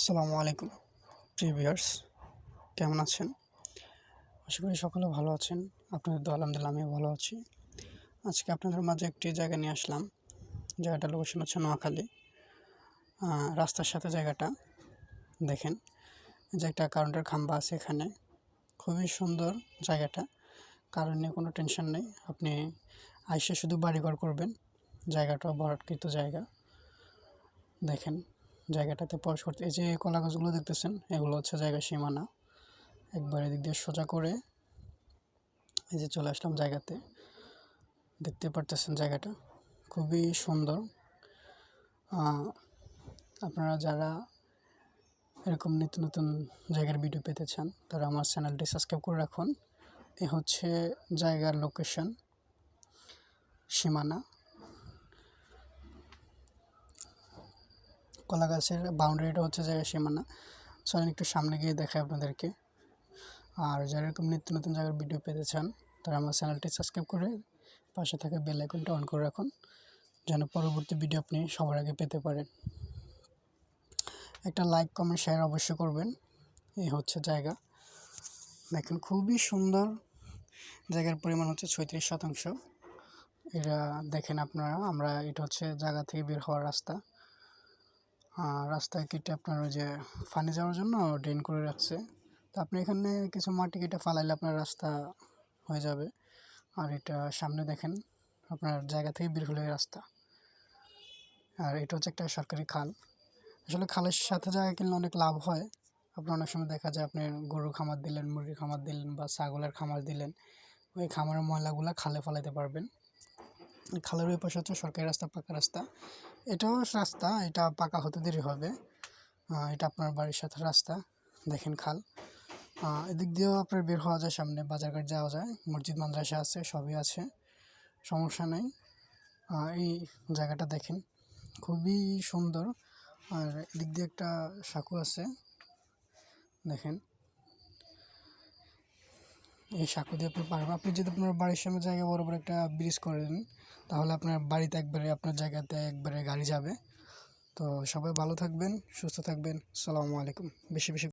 আসসালামু আলাইকুম প্রিভিয়ার্স কেমন আছেন? আশা করি সকলে ভালো আছেন। আপনাদের তো আলহামদুলিল্লাহ, আমিও ভালো আছি। আজকে আপনাদের মাঝে একটি জায়গা নিয়ে আসলাম। জায়গাটা লোকেশন হচ্ছে নোয়াখালী। রাস্তার সাথে জায়গাটা, দেখেন। যে একটা কারেন্টের খাম্বা আছে এখানে। খুবই সুন্দর জায়গাটা। কারণ নিয়ে কোনো টেনশন নেই। আপনি আইসে শুধু বাড়িঘর করবেন। জায়গাটা ভরাটকৃত জায়গা। দেখেন। জায়গাটাতে প্রবেশ করতে এই যে কলা গাছগুলো দেখতেছেন, এগুলো হচ্ছে জায়গা সীমানা। একবার এদিক দিয়ে সোজা করে এই যে চলে আসলাম জায়গাতে। দেখতে পারতেছেন জায়গাটা। খুবই সুন্দর। আপনারা যারা এরকম নিত্য নতুন জায়গার ভিডিও পেতে চান, তারা আমার চ্যানেলটি সাবস্ক্রাইব করে রাখুন। এ হচ্ছে জায়গার লোকেশন সীমানা। কলা গাছের বাউন্ডারিটা হচ্ছে জায়গা সীমানা। চলেন একটু সামনে গিয়ে দেখাই আপনাদেরকে। আর যারা এরকম নিত্য নতুন জায়গার ভিডিও পেতে চান, তারা আমার চ্যানেলটি সাবস্ক্রাইব করে পাশে থাকা বেল আইকনটা অন করে রাখুন, যেন পরবর্তী ভিডিও আপনি সবার আগে পেতে পারেন। একটা লাইক কমেন্ট শেয়ার অবশ্যই করবেন। এই হচ্ছে জায়গা। দেখেন, খুবই সুন্দর জায়গার পরিমাণ হচ্ছে ছয়ত্রিশ শতাংশ। এটা দেখেন আপনারা, আমরা এটা হচ্ছে জায়গা থেকে বের হওয়ার রাস্তা। রাস্তায় কেটে আপনার ওই যে পানি যাওয়ার জন্য ড্রেন করে রাখছে। তো আপনি এখানে কিছু মাটি কেটে ফালাইলে আপনার রাস্তা হয়ে যাবে। আর এটা সামনে দেখেন, আপনার জায়গা থেকে বের হলে রাস্তা। আর এটা হচ্ছে একটা সরকারি খাল। আসলে খালের সাথে জায়গা কিনলে অনেক লাভ হয়। আপনার অনেক সময় দেখা যায় আপনি গরুর খামার দিলেন, মুরগির খামার দিলেন বা ছাগলের খামার দিলেন। ওই খামারের ময়লাগুলো খালে ফেলাইতে পারবেন। খালের ওই পাশে হচ্ছে সরকারি রাস্তা, পাকা রাস্তা। এটাও রাস্তা, এটা পাকা হতে দেরি হবে। এটা আপনার বাড়ির সাথে রাস্তা, দেখেন খাল। এদিক দিয়েও আপনার বের হওয়া যায়, সামনে বাজারঘাট যাওয়া যায়, মসজিদ, মাদ্রাসা আছে, সবই আছে, সমস্যা নেই। এই জায়গাটা দেখেন, খুবই সুন্দর। আর এদিক দিয়ে একটা সাঁকু আছে, দেখেন। এই সাঁকো দিয়ে আপনি পারবেন আপনি যদি আপনার বাড়ির সামনে জায়গায় বড় বড় একটা ব্রিজ করে করেন তাহলে আপনার বাড়িতে একবারে, আপনার জায়গাতে একবারে গাড়ি যাবে। তো সবাই ভালো থাকবেন, সুস্থ থাকবেন। সালামু আলাইকুম। বেশি বেশি